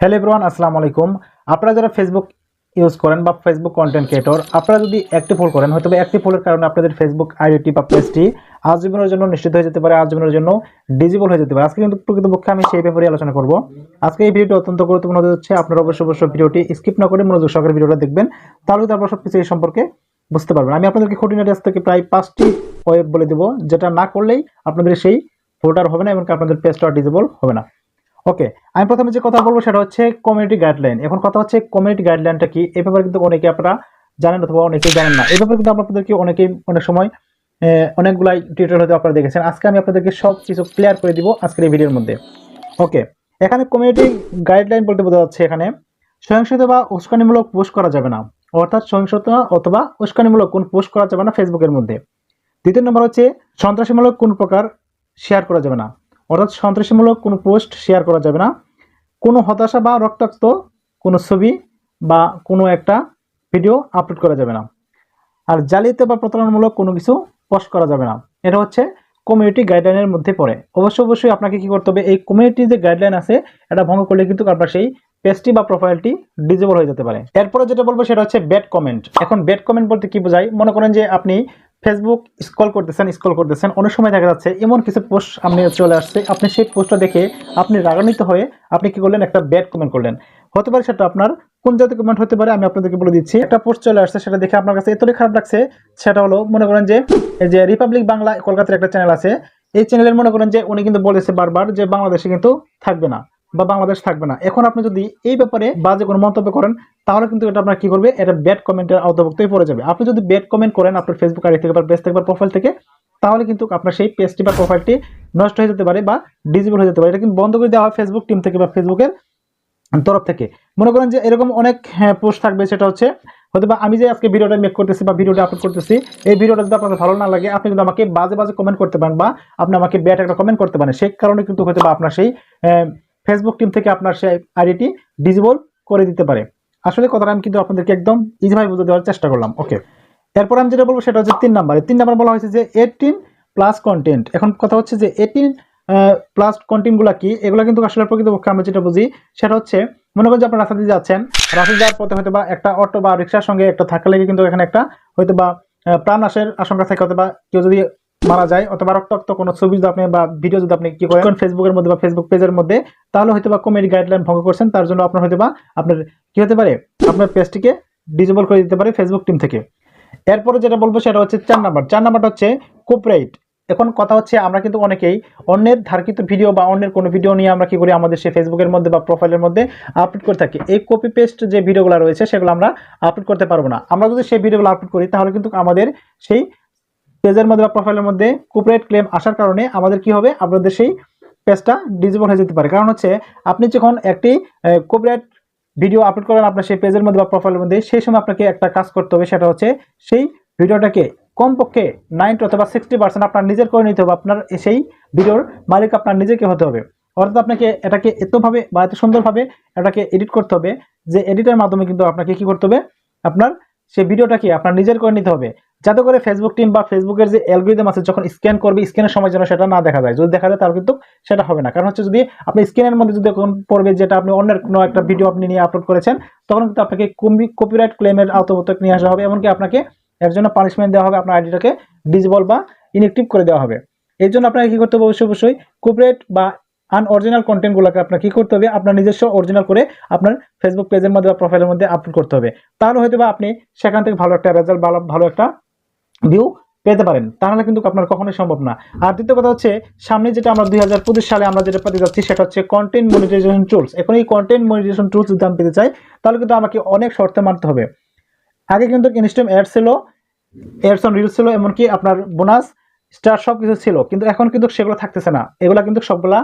Hello everyone আসসালামু আলাইকুম। আপনারা যারা ফেসবুক ইউজ করেন বা ফেসবুক কন্টেন্ট ক্রিয়েটর আপনারা যদি অ্যাক্টিভ হোল্ড করেন হয়তো অ্যাক্টিভ হোল্ডের কারণে আপনাদের ফেসবুক আইডি বা পেজটি আজীবনের জন্য নিশ্চিত হয়ে যেতে পারে, আজীবনের জন্য ডিজিবল হয়ে যেতে পারে। আজকে কিন্তু প্রকৃতপক্ষে আমি সেই ব্যাপারে আলোচনা করব। আজকে এই ভিডিওটি অত্যন্ত গুরুত্বপূর্ণ হচ্ছে আপনারা অবশ্যই অবশ্যই ভিডিওটি স্কিপ না করে মনোযোগ সহকারে ভিডিওটা দেখবেন। তাহলে তারপর সব কিছু এই সম্পর্কে বুঝতে পারবেন। আমি আপনাদেরকে খুঁটিনাটি আজ থেকে প্রায় পাঁচটি ওয়েব বলে দেবো, যেটা না করলেই আপনাদের সেই ভোটার হবে না এবং আপনাদের পেজটা ডিজেবল হবে না। ওকে, আমি প্রথমে যে কথা বলব সেটা হচ্ছে কমিউনিটি গাইডলাইন এখন কথা হচ্ছে কমিউনিটি গাইডলাইনটা কি? এই ব্যাপারে কিন্তু অনেকে আপনারা জানেন অথবা অনেকেই জানেন না। এই ব্যাপারে কিন্তু আপনাদেরকে অনেকেই অনেক সময় অনেকগুলাই টিউটোরিয়াল হয়তো আপনারা দেখেছেন। আজকে আমি আপনাদেরকে সব কিছু ক্লিয়ার করে দিব আজকের এই ভিডিওর মধ্যে। ওকে, এখানে কমিউনিটি গাইডলাইন বলতে বোঝা যাচ্ছে এখানে, সহিংসতা বা উস্কানিমূলক পোস্ট করা যাবে না। অর্থাৎ সহিংসতা অথবা উস্কানিমূলক কোন পোস্ট করা যাবে না ফেসবুকের মধ্যে। দ্বিতীয় নম্বর হচ্ছে সন্ত্রাসীমূলক কোন প্রকার শেয়ার করা যাবে না। অর্থাৎ সন্ত্রাসীমূলক কোনো পোস্ট শেয়ার করা যাবে না। কোনো হতাশা বা রক্তাক্ত কোনো ছবি বা কোনো একটা ভিডিও আপলোড করা যাবে না। আর জালিয়াতি বা প্রতারণামূলক কোনো কিছু পোস্ট করা যাবে না। এটা হচ্ছে কমিউনিটি গাইডলাইনের মধ্যে পড়ে। অবশ্যই অবশ্যই আপনাকে কি করতে হবে, এই কমিউনিটি যে গাইডলাইন আছে, এটা ভঙ্গ করলে কিন্তু আপনার সেই পেজটি বা প্রোফাইলটি ডিজেবল হয়ে যেতে পারে। এরপরে যেটা বলব, সেটা হচ্ছে ব্যাড কমেন্ট এখন ব্যাড কমেন্ট বলতে কি বোঝায়? মনে করেন যে আপনি ফেসবুক স্ক্রল করতেছেন স্ক্রল করতেছেন, অনেক সময় দেখা যাচ্ছে এমন কিছু পোস্ট আপনি চলে আসছে। আপনি সেই পোস্টটা দেখে আপনি রাগান্বিত হয়ে আপনি কি করলেন? একটা ব্যাড কমেন্ট করলেন। হতে পারে সেটা আপনার কোন জাতীয় কমেন্ট হতে পারে, আমি আপনাদেরকে বলে দিচ্ছি। একটা পোস্ট চলে আসছে, সেটা দেখে আপনার কাছে এতটাই খারাপ লাগছে, সেটা হলো মনে করেন যে যে রিপাবলিক বাংলা কলকাতার একটা চ্যানেল আছে, এই চ্যানেলের মনে করেন যে, উনি কিন্তু বলেছে বারবার যে, বাংলাদেশে কিন্তু থাকবে না। বা বাংলাদেশ থাকবে না। এখন আপনি যদি এই ব্যাপারে বাজে কোনো মন্তব্য করেন, তাহলে কিন্তু এটা আপনার কি করবে? এটা ব্যাড কমেন্টের আওতাভুক্তই পড়ে যাবে। আপনি যদি ব্যাড কমেন্ট করেন আপনার ফেসবুক আইডি থেকে বা পেজ থেকে বা প্রোফাইল থেকে, তাহলে কিন্তু আপনার সেই পেজটি বা প্রোফাইলটি নষ্ট হয়ে যেতে পারে বা ডিজেবল হয়ে যেতে পারে। এটা কিন্তু বন্ধ করে দেওয়া হয় ফেসবুক টিম থেকে বা ফেসবুকের তরফ থেকে। মনে করেন যে এরকম অনেক পোস্ট থাকবে, সেটা হচ্ছে হয়তো বা আমি যে আজকে ভিডিওটা মেক করতেছি বা ভিডিওটা আপলোড করতেছি, এই ভিডিওটা যদি আপনাদের ভালো না লাগে, আপনি কিন্তু আমাকে বাজে বাজে কমেন্ট করতে পারেন বা আপনি আমাকে ব্যাট একটা কমেন্ট করতে পারেন, সেই কারণে কিন্তু হয়তো বা আপনার সেই ফেসবুক টিম থেকে আপনার সেই আইডিটি ডিজেবল করে দিতে পারে। আসলে কথাটা আমি কিন্তু আপনাদেরকে একদম ইজিভাবে বুঝে দেওয়ার চেষ্টা করলাম। ওকে এরপর আমি যেটা বলব সেটা হচ্ছে তিন নাম্বারে তিন নাম্বার বলা হয়েছে যে এইটিন প্লাস কন্টেন্ট এখন কথা হচ্ছে যে এইটিন প্লাস কন্টেন্টগুলো কি? এগুলো কিন্তু আসলে প্রকৃতপক্ষে আমরা যেটা বুঝি সেটা হচ্ছে, মনে করেন যে আপনার রাস্তা দিয়ে যাচ্ছেন, রাস্তা যাওয়ার পথে হয়তো বা একটা অটো বা রিক্সার সঙ্গে একটা ধাক্কা লেগে কিন্তু এখানে একটা হয়তো বা প্রাণ নাশের আশঙ্কা থাকে হয়তো বা কেউ যদি মারা যায় অথবা রক্তাক্ত কোনো ছবি যদি আপনি বা ভিডিও যদি আপনি কি করেন ফেসবুকের মধ্যে বা ফেসবুক পেজের মধ্যে, তাহলে হয়তো বা কমেডি গাইডলাইন ভঙ্গ করছেন, তার জন্য আপনার হয়তো বা আপনার কি হতে পারে? আপনার পেজটিকে ডিজেবল করে দিতে পারে ফেসবুক টিম থেকে। এরপরে যেটা বলব সেটা হচ্ছে চার নাম্বার। চার নাম্বারটা হচ্ছে কোপরাইট এখন কথা হচ্ছে আমরা কিন্তু অনেকেই অন্যের ধারকিত ভিডিও বা অন্যের কোনো ভিডিও নিয়ে আমরা কি করি, আমাদের সেই ফেসবুকের মধ্যে বা প্রোফাইলের মধ্যে আপলোড করে থাকি। এই কপি পেস্ট যে ভিডিওগুলো রয়েছে, সেগুলো আমরা আপলোড করতে পারব না। আমরা যদি সেই ভিডিওগুলো আপলোড করি, তাহলে কিন্তু আমাদের সেই পেজের মধ্যে বা প্রোফাইলের মধ্যে কুপরেট ক্লেম আসার কারণে আমাদের কি হবে? আপনাদের সেই পেজটা ডিজেবল হয়ে যেতে পারে। কারণ হচ্ছে, আপনি যখন একটি কুপরেট ভিডিও আপলোড করেন, আপনার সেই পেজের মধ্যে বা প্রোফাইলের মধ্যে, সেই সময় আপনাকে একটা কাজ করতে হবে, সেটা হচ্ছে সেই ভিডিওটাকে কমপক্ষে নাইনটি অথবা সিক্সটি পার্সেন্ট আপনার নিজের করে নিতে হবে। আপনার সেই ভিডিওর মালিক আপনার নিজেকে হতে হবে। অর্থাৎ আপনাকে এটাকে এতভাবে বা এত সুন্দরভাবে এটাকে এডিট করতে হবে যে এডিটের মাধ্যমে কিন্তু আপনাকে কি করতে হবে? আপনার সেই ভিডিওটাকে আপনার নিজের করে নিতে হবে। যাতে করে ফেসবুক টিম বা ফেসবুকের যে অ্যালগোরিদম আছে, যখন স্ক্যান করবে স্ক্যানের সময় যেন সেটা না দেখা যায়। যদি দেখা যায়, তাহলে কিন্তু সেটা হবে না। কারণ হচ্ছে যদি আপনি স্ক্যানের মধ্যে যদি এখন পড়বে, যেটা আপনি অন্যের কোনো একটা ভিডিও আপনি নিয়ে আপলোড করেছেন, তখন কিন্তু আপনাকে কপিরাইট ক্লেমের আওতাভুক্ত নিয়ে আসা হবে, এমনকি আপনাকে এর জন্য পানিশমেন্ট দেওয়া হবে, আপনার আইডিটাকে ডিজেবল বা ইনএক্টিভ করে দেওয়া হবে। এর জন্য আপনাকে কি করতে হবে? অবশ্যই অবশ্যই কপিরাইট বা আনঅরিজিনাল কন্টেন্টগুলোকে আপনার কি করতে হবে? আপনার নিজস্ব অরিজিনাল করে আপনার ফেসবুক পেজের মধ্যে বা প্রোফাইলের মধ্যে আপলোড করতে হবে। তাহলে হয়তো বা আপনি সেখান থেকে ভালো একটা রেজাল্ট ভালো ভালো একটা ভিউ পেতে পারেন। তাহলে কিন্তু আপনার কখনোই সম্ভব না। আর দ্বিতীয় কথা হচ্ছে, সামনে যেটা আমরা দু হাজার পঁচিশ সালে আমরা যেটা পেতে যাচ্ছি, সেটা হচ্ছে কন্টেন্ট মনিটাইজেশন টুলস এখন এই কন্টেন্ট মনিটাইজেশন টুলস যদি আমি পেতে চাই, তাহলে কিন্তু আমাকে অনেক শর্তে মানতে হবে। আগে কিন্তু ইনস্টাম অ্যাড ছিল এয়ারস অন রিলস ছিল, এমনকি আপনার বোনাস স্টার সব কিছু ছিল। কিন্তু এখন কিন্তু সেগুলো থাকতেছে না। এগুলা কিন্তু সবগুলা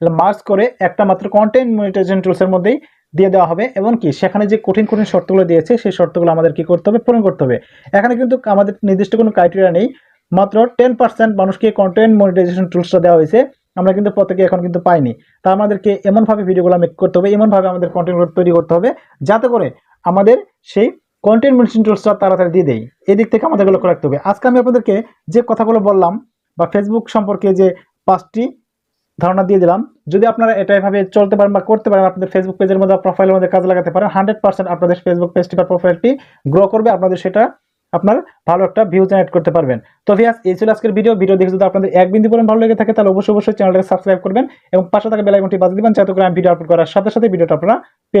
মার্চ করে একটা মাত্র কন্টেন্ট মনিটাইজেশন টুলসের মধ্যেই দিয়ে দেওয়া হবে। এবং কি সেখানে যে কঠিন কঠিন শর্তগুলো দিয়েছে, সেই শর্তগুলো আমাদের কি করতে হবে? পূরণ করতে হবে। এখানে কিন্তু আমাদের নির্দিষ্ট কোনো ক্রাইটেরিয়া নেই। মাত্র টেন পার্সেন্ট মানুষকে কন্টেন্ট মনিটাইজেশন টুলসটা দেওয়া হয়েছে। আমরা কিন্তু প্রত্যেকে এখন কিন্তু পাইনি। তা আমাদেরকে এমনভাবে ভিডিওগুলো মেক করতে হবে, এমনভাবে আমাদের কন্টেন্টগুলো তৈরি করতে হবে, যাতে করে আমাদের সেই কন্টেন্ট মনিটাইজেশন টুলসটা তাড়াতাড়ি দিয়ে দেয় এই দিক থেকে আমাদের লক্ষ্য রাখতে হবে। আজকে আমি আপনাদেরকে যে কথাগুলো বললাম বা ফেসবুক সম্পর্কে যে পাঁচটি ধারণা দিয়ে দিলাম। যদি আপনারা এটা এভাবে চলতে পারেন বা করতে পারেন, আপনাদের ফেসবুক পেজের মধ্যে প্রোফাইলের মধ্যে কাজে লাগাতে পারেন হান্ড্রেড পার্সেন্ট আপনাদের ফেসবুক পেজটি বা প্রোফাইলটি গ্রো করবে, আপনাদের সেটা আপনার ভালো একটা ভিউ জেনারেট করতে পারবেন। তো ভিয়াস এই ছিল আজকের ভিডিও ভিডিও দেখে যদি আপনাদের এক বিন্দু পরিমাণ ভালো লেগে থাকে, তাহলে অবশ্যই অবশ্যই চ্যানেলটাকে সাবস্ক্রাইব করবেন এবং পাশে থাকা বেলাইকনটি বাজিয়ে দিবেন, যাতে করে আমি ভিডিও আপলোড করার সাথে সাথে ভিডিওটা আপনারা পেয়ে